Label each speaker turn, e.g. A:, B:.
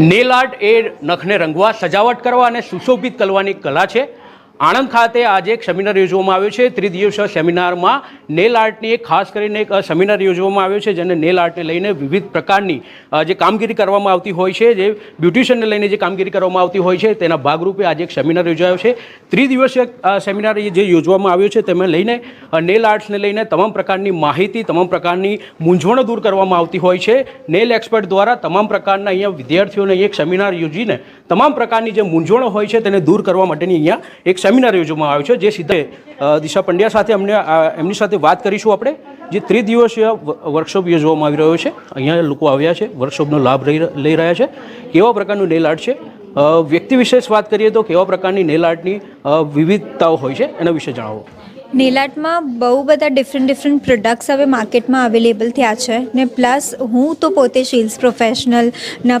A: Nail art એ નખને રંગવા, સજાવટ કરવા અને સુશોભિત કરવાની કલા છે. આણંદ ખાતે આજે એક સેમિનાર યોજવામાં આવ્યો છે. ત્રિદિવસીય સેમિનારમાં નેલ આર્ટની એક ખાસ કરીને એક સેમિનાર યોજવામાં આવ્યો છે, જેને નેલ આર્ટને લઈને વિવિધ પ્રકારની જે કામગીરી કરવામાં આવતી હોય છે, જે બ્યુટિશિયનને લઈને જે કામગીરી કરવામાં આવતી હોય છે, તેના ભાગરૂપે આજે એક સેમિનાર યોજાયો છે. ત્રિદિવસીય સેમિનાર જે યોજવામાં આવ્યો છે, તેમાં લઈને નેલ આર્ટ્સને લઈને તમામ પ્રકારની માહિતી, તમામ પ્રકારની મૂંઝવણો દૂર કરવામાં આવતી હોય છે. નેલ એક્સપર્ટ દ્વારા તમામ પ્રકારના અહીંયા વિદ્યાર્થીઓને એક સેમિનાર યોજીને તમામ પ્રકારની જે મૂંઝવણો હોય છે, તેને દૂર કરવા માટેની અહીંયા એક સેમિનાર યોજવામાં આવ્યો છે, જે સીધે દિશા પંડ્યા સાથે અમને એમની સાથે વાત કરીશું આપણે, જે ત્રિદિવસીય વર્કશોપ યોજવામાં આવી રહ્યો છે. અહીંયા લોકો આવ્યા છે, વર્કશોપનો લાભ લઈ રહ્યા છે. કેવા પ્રકારનું નેલ આર્ટ છે? વ્યક્તિ વિશેષ વાત કરીએ તો કેવા પ્રકારની નેલ આર્ટની વિવિધતાઓ હોય છે? એના વિશે જણાવો.
B: નેલ આર્ટમાં બહુ બધા ડિફરન્ટ ડિફરન્ટ પ્રોડક્ટ્સ હવે માર્કેટમાં અવેલેબલ થયા છે ને પ્લસ હું તો પોતે સેલ્સ પ્રોફેશનલ ના